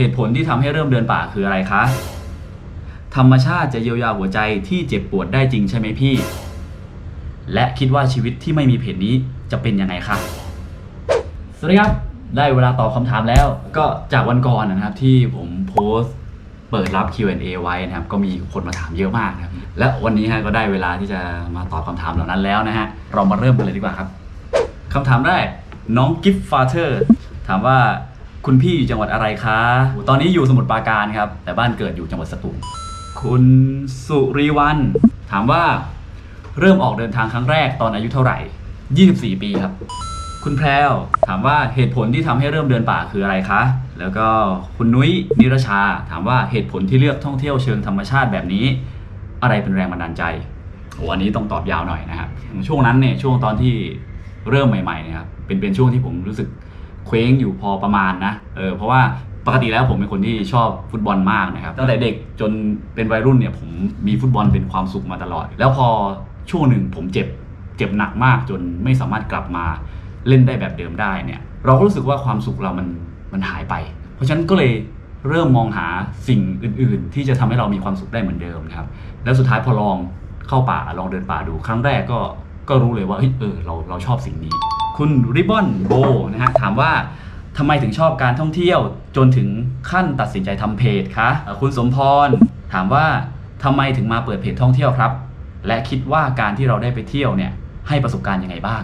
เหตุผลที่ทำให้เริ่มเดินป่าคืออะไรคะ ธรรมชาติจะเยียวยาหัวใจที่เจ็บปวดได้จริงใช่ไหมพี่ และคิดว่าชีวิตที่ไม่มีเพจนี้จะเป็นยังไงคะ สวัสดีครับ ได้เวลาตอบคำถามแล้ว ก็จากวันก่อนนะครับที่ผมโพสต์เปิดรับ Q&A ไว้นะครับ ก็มีคนมาถามเยอะมากนะครับ และวันนี้ฮะก็ได้เวลาที่จะมาตอบคำถามเหล่านั้นแล้วนะฮะ เรามาเริ่มกันเลยดีกว่าครับคำถามแรกน้องกิฟต์ฟาเธอร์ถามว่า คุณพี่อยู่จังหวัดอะไรคะ ตอนนี้อยู่สมุทรปราการครับ แต่บ้านเกิดอยู่จังหวัดสตูล คุณสุริวันถามว่าเริ่มออกเดินทางครั้งแรกตอนอายุเท่าไหร่ 24 ปีครับ คุณแพรวถามว่าเหตุผลที่ทำให้เริ่มเดินป่าคืออะไรคะ แล้วก็คุณนุ้ยนิรชา ถามว่าเหตุผลที่เลือกท่องเที่ยวเชิงธรรมชาติแบบนี้ อะไรเป็นแรงบันดาลใจโอ้อันนี้ต้องตอบยาวหน่อยนะครับ ช่วงนั้นเนี่ยช่วงตอนที่เริ่มใหม่ๆนะครับเป็นเป็นช่วงที่ผมรู้สึก เคว้งอยู่พอประมาณนะเออเพราะว่าปกติแล้วผมเป็นคนที่ชอบฟุตบอลมากนะครับตั้งแต่เด็กจนเป็นวัยรุ่นเนี่ยผมมีฟุตบอลเป็นความสุขมาตลอด แล้วพอช่วงหนึ่งผมเจ็บเจ็บหนักมากจนไม่สามารถกลับมาเล่นได้แบบเดิมได้เนี่ยเราก็รู้สึกว่าความสุขเรามันมันหายไป เพราะฉะนั้นก็เลยเริ่มมองหาสิ่งอื่น ๆ ที่จะทำให้เรามีความสุขได้เหมือนเดิมนะครับแล้วสุดท้ายพอลองเข้าป่าลองเดินป่าดู ครั้งแรกก็ก็รู้เลยว่าเฮ้ยเออเราเราชอบสิ่งนี้ คุณริบบอนโบนะฮะถามว่าทำไมถึงชอบการท่องเที่ยวจนถึงขั้นตัดสินใจทำเพจคะเอ่อคุณสมพรถามว่าทำไมถึงมาเปิดเพจท่องเที่ยวครับ และคิดว่าการที่เราได้ไปเที่ยวเนี่ยให้ประสบการณ์ยังไงบ้าง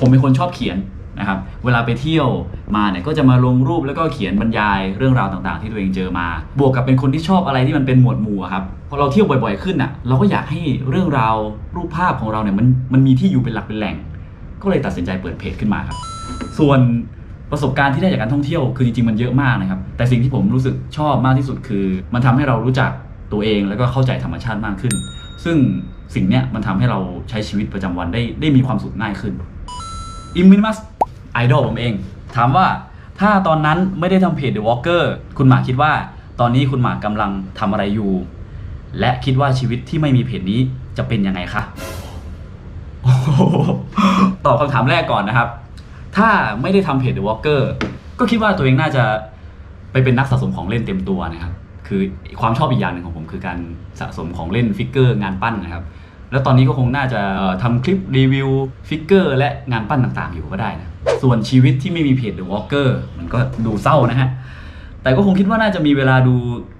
ผมเป็นคนชอบเขียนนะครับ เวลาไปเที่ยวมาเนี่ยก็จะมาลงรูปแล้วก็เขียนบรรยายเรื่องราวต่างๆ ที่ตัวเองเจอมา บวกกับเป็นคนที่ชอบอะไรที่มันเป็นหมวดหมู่อะครับ พอเราเที่ยวบ่อยๆขึ้นอะ เราก็อยากให้เรื่องราวรูปภาพของเราเนี่ยมันมันมีที่อยู่เป็นหลักเป็นแหล่ง ก็เลยตัดสินใจเปิดเพจขึ้นมาครับ ส่วนประสบการณ์ที่ได้จากการท่องเที่ยวคือจริงๆมันเยอะมากนะครับ แต่สิ่งที่ผมรู้สึกชอบมากที่สุดคือ มันทำให้เรารู้จักตัวเองแล้วก็เข้าใจธรรมชาติมากขึ้น ซึ่งสิ่งเนี้ยมันทำให้เราใช้ชีวิตประจำวันได้ได้มีความสุขง่ายขึ้นอิมมินมัสไอดอลผมเอง ถามว่าถ้าตอนนั้นไม่ได้ทำเพจ The Walker คุณหมากคิดว่าตอนนี้คุณหมากกำลังทำอะไรอยู่ และคิดว่าชีวิตที่ไม่มีเพจนี้จะเป็นยังไงคะ ตอบคำถามแรกก่อนนะครับ ถ้าไม่ได้ทำเพจ The Walker ก็คิดว่าตัวเองน่าจะไปเป็นนักสะสมของเล่นเต็มตัวนะครับ คือความชอบอีกอย่างหนึ่งของผมคือการสะสมของเล่นฟิกเกอร์งานปั้นนะครับ แล้วตอนนี้ก็คงน่าจะเอ่อทำคลิปรีวิวฟิกเกอร์และงานปั้นต่างๆ อยู่ก็ได้นะ ส่วนชีวิตที่ไม่มีเพจ The Walker มันก็ดูเศร้านะฮะ แต่ก็คงคิดว่าน่าจะมีเวลาดู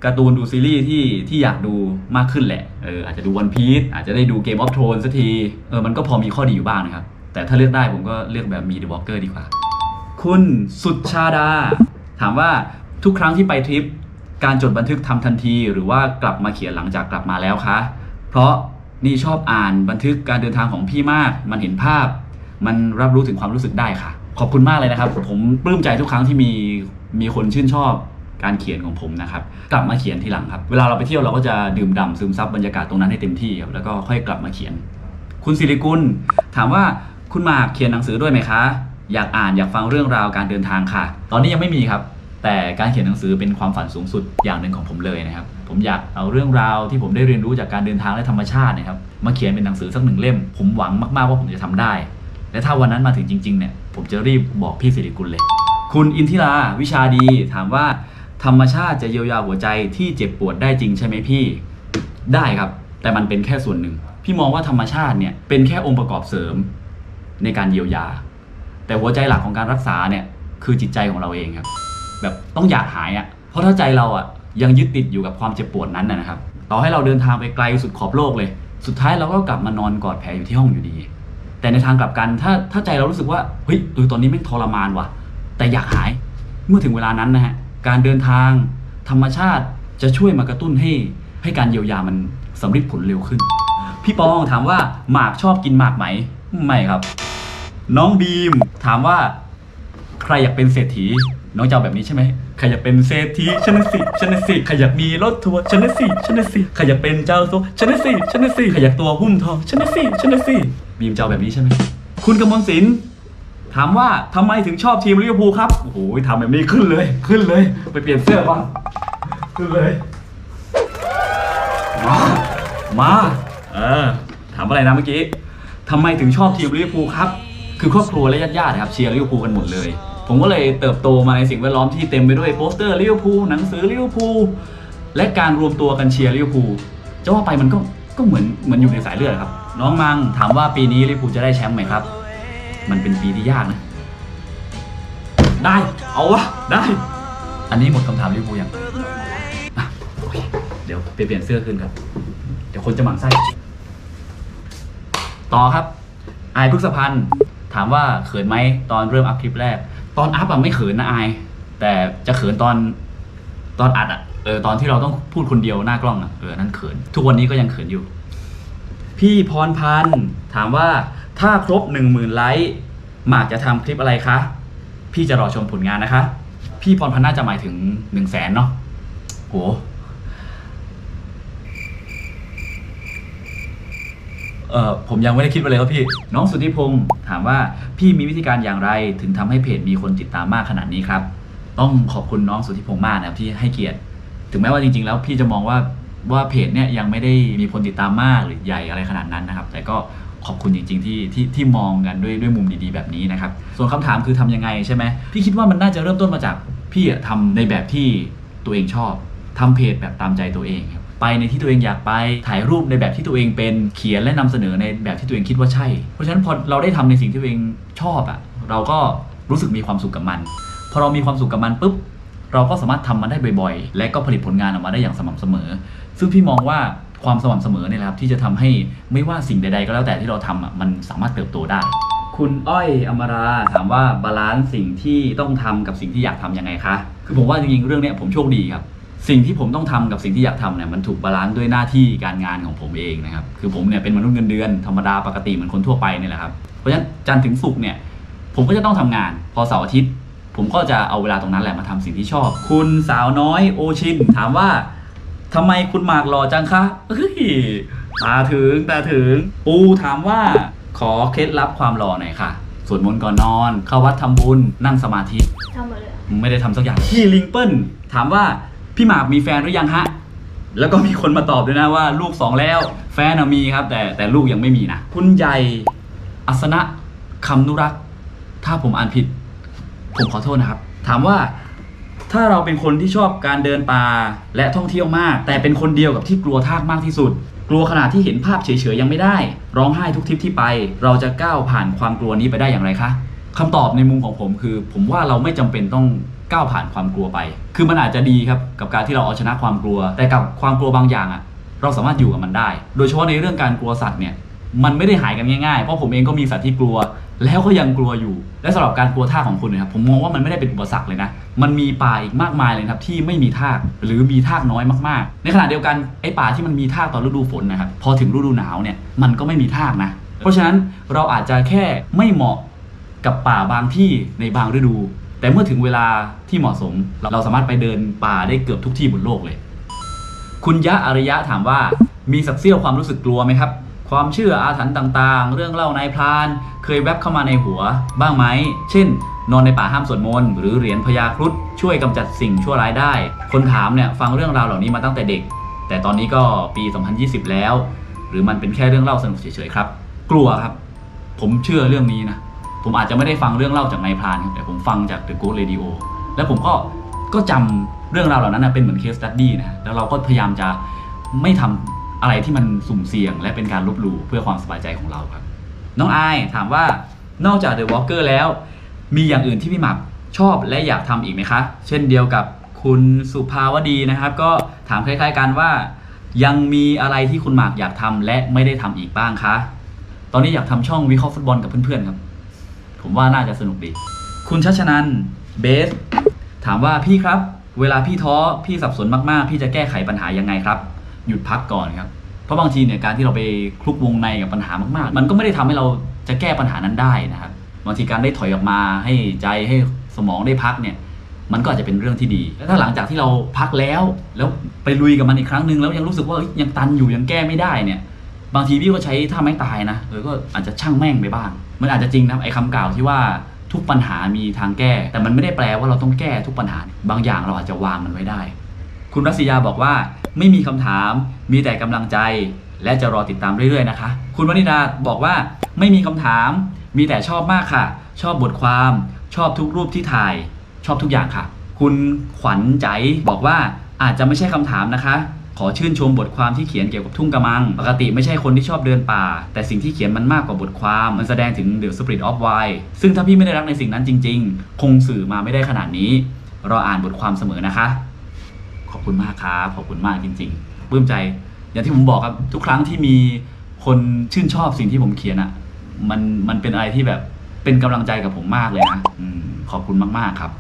การ์ตูนดูซีรีส์ที่ที่อยากดูมากขึ้นแหละ เอออาจจะดูวันพีซอาจจะได้ดูเกมออฟ r ทร n สักที เออมันก็พอมีข้อดีอยู่บ้างนะครับ แต่ถ้าเลือกได้ผมก็เลือกแบบมี The Walker ดีกว่า คุณสุดชาดา ถามว่าทุกครั้งที่ไปทริป การจดบันทึกทำทันที หรือว่ากลับมาเขียนหลังจากกลับมาแล้วคะ เพราะนี่ชอบอ่านบันทึกการเดินทางของพี่มาก มันเห็นภาพ มันรับรู้ถึงความรู้สึกได้ค่ะ ขอบคุณมากเลยนะครับ ผมปลื้มใจทุกครั้งที่มีมีคนชื่นชอบการเขียนของผมนะครับกลับมาเขียนทีหลังครับเวลาเราไปเที่ยวเราก็จะดื่มด่ำซึมซับบรรยากาศตรงนั้นให้เต็มที่ครับแล้วก็ค่อยกลับมาเขียน คุณสิริกุลถามว่าคุณมากเขียนหนังสือด้วยไหมคะ อยากอ่านอยากฟังเรื่องราวการเดินทางค่ะ ตอนนี้ยังไม่มีครับ แต่การเขียนหนังสือเป็นความฝันสูงสุดอย่างหนึ่งของผมเลยนะครับ ผมอยากเอาเรื่องราวที่ผมได้เรียนรู้จากการเดินทางและธรรมชาตินะครับมาเขียนเป็นหนังสือสักหนึ่งเล่ม ผมหวังมากๆว่าผมจะทำได้ และถ้าวันนั้นมาถึงจริงๆเนี่ย ผมจะรีบบอกพี่สิริกุลเลย คุณอินทิราวิชาดีถามว่า ธรรมชาติจะเยียวยาหัวใจที่เจ็บปวดได้จริงใช่ไหมพี่ ได้ครับ แต่มันเป็นแค่ส่วนหนึ่ง พี่มองว่าธรรมชาติเนี่ยเป็นแค่องค์ประกอบเสริมในการเยียวยา แต่หัวใจหลักของการรักษาเนี่ยคือจิตใจของเราเองครับ แบบต้องอยากหายอะ่ะเพราะถ้าใจเราอะ่ะยังยึดติดอยู่กับความเจ็บปวดนั้นนะนะครับ ต่อให้เราเดินทางไปไกลสุดขอบโลกเลย สุดท้ายเราก็กลับมานอนกอดแผลอยู่ที่ห้องอยู่ดี แต่ในทางกลับกันถ้าถ้าใจเรารู้สึกว่าเฮ้ยเออตอนนี้แม่งทรมานว่ะ แต่อยากหายเมื่อถึงเวลานั้นนะฮะการเดินทางธรรมชาติจะช่วยมากระตุ้นให้ให้การเยียวยามันสำเร็จผลเร็วขึ้น พี่ปองถามว่าหมากชอบกินหมากไหม ไม่ครับ น้องบีมถามว่า ใครอยากเป็นเศรษฐี น้องจะเอาแบบนี้ใช่ไหมใครอยากเป็นเศรษฐีชนะสิชนะสิใครอยากมีรถทัวร์ชนะสิชนะสิใครอยากเป็นเจ้าโซชนะสิชนะสิใครอยากตัวหุ้มทองชนะสิชนะสิบีมจะเอาแบบนี้ใช่ไหมคุณกมลศิลป์ถามว่าทำไมถึงชอบทีมลิเวอร์พูลครับโอ้โหทำแบบนี้ขึ้นเลยขึ้นเลย ไปเปลี่ยนเสื้อบ้างขึ้นเลย มามาเออถามอะไรนะเมื่อกี้ทำไมถึงชอบทีมลิเวอร์พูลครับ คือครอบครัวและญาติๆครับเชียร์ลิเวอร์พูลกันหมดเลย ผมก็เลยเติบโตมาในสิ่งแวดล้อมที่เต็มไปด้วยโปสเตอร์ลิเวอร์พูลหนังสือลิเวอร์พูลและการรวมตัวกันเชียร์ลิเวอร์พูลจะว่าไปมันก็ก็เหมือนเหมือนอยู่ในสายเลือดครับ น้องมังถามว่าปีนี้ลิเวอร์พูลจะได้แชมป์ไหมครับ มันเป็นปีที่ยากนะ ได้เอาวะได้ อันนี้หมดคำถามลิเวอร์พูลยังเดี๋ยวไปเปลี่ยนเสื้อขึ้นครับเดี๋ยวคนจะหมั่นไส้ต่อครับไอายพฤกษพันธ์ถามว่าเขินไหมตอนเริ่มอัพคลิปแรก ตอนอัพอะไม่เขินนะอาย แต่จะเขินตอนตอนอัดอะเออตอนที่เราต้องพูดคนเดียวหน้ากล้องอะเออนั่นเขิน ทุกวันนี้ก็ยังเขินอยู่ พี่พรพันธ์ถามว่าถ้าครบหนึ่งหมื่นไลค์หมากจะทำคลิปอะไรคะ พี่จะรอชมผลงานนะคะ พี่พรพันธ์น่าจะหมายถึงหนึ่งแสนเนาะโห เออผมยังไม่ได้คิดไปเลยครับพี่ น้องสุทธิพงศ์ถามว่าพี่มีวิธีการอย่างไรถึงทำให้เพจมีคนติดตามมากขนาดนี้ครับ ต้องขอบคุณน้องสุทธิพงศ์มากนะครับที่ให้เกียรติ ถึงแม้ว่าจริง ๆ แล้วพี่จะมองว่าว่าเพจเนี่ยยังไม่ได้มีคนติดตามมากหรือใหญ่อะไรขนาดนั้นนะครับ แต่ก็ขอบคุณจริง ๆ ที่ที่ที่มองกันด้วยด้วยมุมดีๆแบบนี้นะครับ ส่วนคำถามคือทำยังไงใช่ไหมพี่คิดว่ามันน่าจะเริ่มต้นมาจากพี่อะทำในแบบที่ตัวเองชอบทำเพจแบบตามใจตัวเองครับ ไปในที่ตัวเองอยากไปถ่ายรูปในแบบที่ตัวเองเป็นเขียนและนำเสนอในแบบที่ตัวเองคิดว่าใช่ เพราะฉะนั้นพอเราได้ทำในสิ่งที่ตัวเองชอบอะเราก็รู้สึกมีความสุขกับมัน พอเรามีความสุขกับมันปุ๊บเราก็สามารถทำมันได้บ่อยๆ และก็ผลิตผลงานออกมาได้อย่างสม่ำเสมอ ซึ่งพี่มองว่าความสม่ำเสมอเนี่ยครับที่จะทำให้ไม่ว่าสิ่งใดๆ ก็แล้วแต่ที่เราทำอะมันสามารถเติบโตได้ คุณอ้อยอมราถามว่าบาลานซ์สิ่งที่ต้องทำกับสิ่งที่อยากทำยังไงคะ คือผมว่าจริงๆเรื่องเนี้ยผมโชคดีครับ สิ่งที่ผมต้องทำกับสิ่งที่อยากทำเนี่ยมันถูกบาลานซ์ด้วยหน้าที่การงานของผมเองนะครับคือผมเนี่ยเป็นมนุษย์เงินเดือนธรรมดาปกติเหมือนคนทั่วไปเนี่ยแหละครับเพราะฉะนั้นจันทร์ถึงศุกร์เนี่ยผมก็จะต้องทำงาน พอเสาร์อาทิตย์ ผมก็จะเอาเวลาตรงนั้นแหละมาทำสิ่งที่ชอบ คุณสาวน้อยโอชิน ถามว่าทำไมคุณหมากหล่อจังคะเฮ้ยตาถึงตาถึง ปูถามว่าขอเคล็ดลับความหล่อหน่อยค่ะสวดมนต์ก่อนนอน เข้าวัดทำบุญนั่งสมาธิทำหมดเลยอะไม่ได้ทำสักอย่างพี่ลิงเปิลถามว่า พี่หมากมีแฟนหรือยังฮะ แล้วก็มีคนมาตอบด้วยนะว่าลูกสองแล้ว แฟนอะมีครับ แต่แต่ลูกยังไม่มีนะ คุณใหญ่อัสนะคำนุรักษ์ ถ้าผมอ่านผิด ผมขอโทษนะครับ ถามว่าถ้าเราเป็นคนที่ชอบการเดินป่าและท่องเที่ยวมาก แต่เป็นคนเดียวกับที่กลัวทากมากที่สุด กลัวขนาดที่เห็นภาพเฉยๆยังไม่ได้ ร้องไห้ทุกทริปที่ไป เราจะก้าวผ่านความกลัวนี้ไปได้อย่างไรคะคำตอบในมุมของผมคือ ผมว่าเราไม่จำเป็นต้อง ก้าวผ่านความกลัวไป คือมันอาจจะดีครับกับการที่เราเอาชนะความกลัว แต่กับความกลัวบางอย่างอะเราสามารถอยู่กับมันได้ โดยเฉพาะในเรื่องการกลัวสัตว์เนี่ย มันไม่ได้หายกันง่ายๆ เพราะผมเองก็มีสัตว์ที่กลัว แล้วก็ยังกลัวอยู่ และสำหรับการกลัวท่าของคุณเนะครับ ผมมองว่ามันไม่ได้เป็นอุปสรรคเลยนะ มันมีป่าอีกมากมายเลยครับที่ไม่มีท่าหรือมีท่าน้อยมากๆ ในขณะเดียวกันไอ้ป่าที่มันมีท่าตอนฤดูฝนนะครับ พอถึงฤดูหนาวเนี่ย มันก็ไม่มีท่านะ เพราะฉะนั้นเราอาจจะแค่ไม่เหมาะกับป่าบางที่ในบางฤดู แต่เมื่อถึงเวลาที่เหมาะสมเราสามารถไปเดินป่าได้เกือบทุกที่บนโลกเลย คุณยะอริยะถามว่ามีสักเสี้ยวความรู้สึกกลัวไหมครับ ความเชื่ออาถรรพ์ต่างๆ เรื่องเล่านายพราน เคยแวบเข้ามาในหัว บ้างไหม เช่น นอนในป่าห้ามสวดมนต์หรือเหรียญพญาครุฑช่วยกำจัดสิ่งชั่วร้ายได้ คนถามเนี่ยฟังเรื่องราวเหล่านี้มาตั้งแต่เด็ก แต่ตอนนี้ก็ปี 2020 แล้ว หรือมันเป็นแค่เรื่องเล่าสนุกเฉยๆครับ กลัวครับ ผมเชื่อเรื่องนี้นะ ผมอาจจะไม่ได้ฟังเรื่องเล่าจากนายพรานครับแต่ผมฟังจาก The Ghost Radio แล้วผมก็ก็จำเรื่องราวเหล่านั้นนะเป็นเหมือนเคสตัดดี้นะแล้วเราก็พยายามจะไม่ทำอะไรที่มันสุ่มเสี่ยง และเป็นการลบหลู่เพื่อความสบายใจของเราครับ น้องไอถามว่านอกจาก The Walker แล้ว มีอย่างอื่นที่พี่หมักชอบและอยากทำอีกไหมคะ เช่นเดียวกับคุณสุภาวดีนะครับ ก็ถามคล้าย ๆ กันว่า ยังมีอะไรที่คุณหมากอยากทำและไม่ได้ทำอีกบ้างคะ ตอนนี้อยากทำช่องวิเคราะห์ฟุตบอลกับเพื่อนๆครับ ผมว่าน่าจะสนุกดี คุณชัชนันเบส ถามว่าพี่ครับ เวลาพี่ท้อพี่สับสนมากๆ พี่จะแก้ไขปัญหายังไงครับ หยุดพักก่อนครับ เพราะบางทีเนี่ยการที่เราไปคลุกวงในกับปัญหามากๆ มันก็ไม่ได้ทำให้เราจะแก้ปัญหานั้นได้นะครับบางทีการได้ถอยออกมาให้ใจให้สมองได้พักเนี่ยมันก็อาจจะเป็นเรื่องที่ดี แล้วถ้าหลังจากที่เราพักแล้ว แล้วไปลุยกับมันอีกครั้งหนึ่งแล้วยังรู้สึกว่ายยังตันอยู่ยังแก้ไม่ได้เนี่ย บางทีพี่ก็ใช้ท่าไม้ตายนะเออก็อาจจะช่างแม่งไปบ้าง มันอาจจะจริงนะครับไอ้คำกล่าวที่ว่าทุกปัญหามีทางแก้ แต่มันไม่ได้แปลว่าเราต้องแก้ทุกปัญหา บางอย่างเราอาจจะวางมันไว้ได้ คุณรัศยาบอกว่าไม่มีคำถาม มีแต่กำลังใจ และจะรอติดตามเรื่อยๆนะคะ คุณวนิดาบอกว่าไม่มีคำถาม มีแต่ชอบมากค่ะ ชอบบทความ ชอบทุกรูปที่ถ่าย ชอบทุกอย่างค่ะ คุณขวัญใจบอกว่าอาจจะไม่ใช่คำถามนะคะ ขอชื่นชมบทความที่เขียนเกี่ยวกับทุ่งกระมัง ปกติไม่ใช่คนที่ชอบเดินป่า แต่สิ่งที่เขียนมันมากกว่าบทความ มันแสดงถึง The Spirit of Why ซึ่งถ้าพี่ไม่ได้รักในสิ่งนั้นจริง ๆ คงสื่อมาไม่ได้ขนาดนี้รออ่านบทความเสมอนะคะ ขอบคุณมากครับขอบคุณมากจริงๆปลื้มใจ อย่างที่ผมบอกครับทุกครั้งที่มีคนชื่นชอบสิ่งที่ผมเขียนอะ่ะ มันมันเป็นอะไรที่แบบเป็นกำลังใจกับผมมากเลยนะอขอบคุณมากๆครับ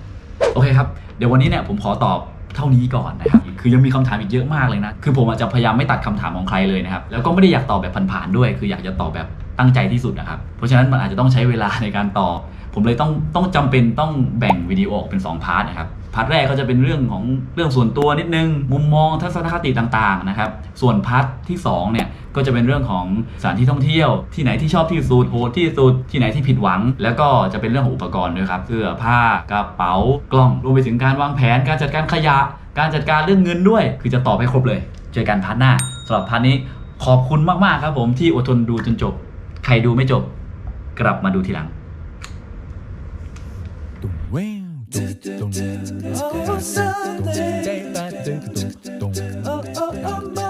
โอเคครับ เดี๋ยววันนี้เนี่ยผมขอตอบ เท่านี้ก่อนนะครับคือยังมีคำถามอีกเยอะมากเลยนะคือผมอาจจะพยายามไม่ตัดคำถามของใครเลยนะครับแล้วก็ไม่ได้อยากตอบแบบผ่านๆด้วย คืออยากจะตอบแบบ ตั้งใจที่สุดนะครับ เพราะฉะนั้นมันอาจจะต้องใช้เวลาในการตอบผมเลยต้องต้องจำเป็นต้องแบ่งวิดีโอออกเป็น 2 พาร์ทนะครับ พาร์ทแรกก็จะเป็นเรื่องของเรื่องส่วนตัวนิดนึง มุมมองทัศนคติต่างๆนะครับ ส่วนพาร์ทที่2เนี่ยก็จะเป็นเรื่องของสถานที่ท่องเที่ยว ที่ไหนที่ชอบที่สุดโหดที่สุดที่ไหนที่ผิดหวัง แล้วก็จะเป็นเรื่องของอุปกรณ์ด้วยครับเสื้อผ้ากระเป๋ากล้องรวมไปถึงการวางแผน การจัดการขยะ การจัดการเรื่องเงินด้วย คือจะตอบให้ครบเลย เจอกันพาร์ทหน้าสำหรับพาร์ทนี้ขอบคุณมากๆครับผมที่อดทนดูจนจบ ใครดูไม่จบ กลับมาดูทีหลัง Oh, Sunday. Oh, oh, oh, my.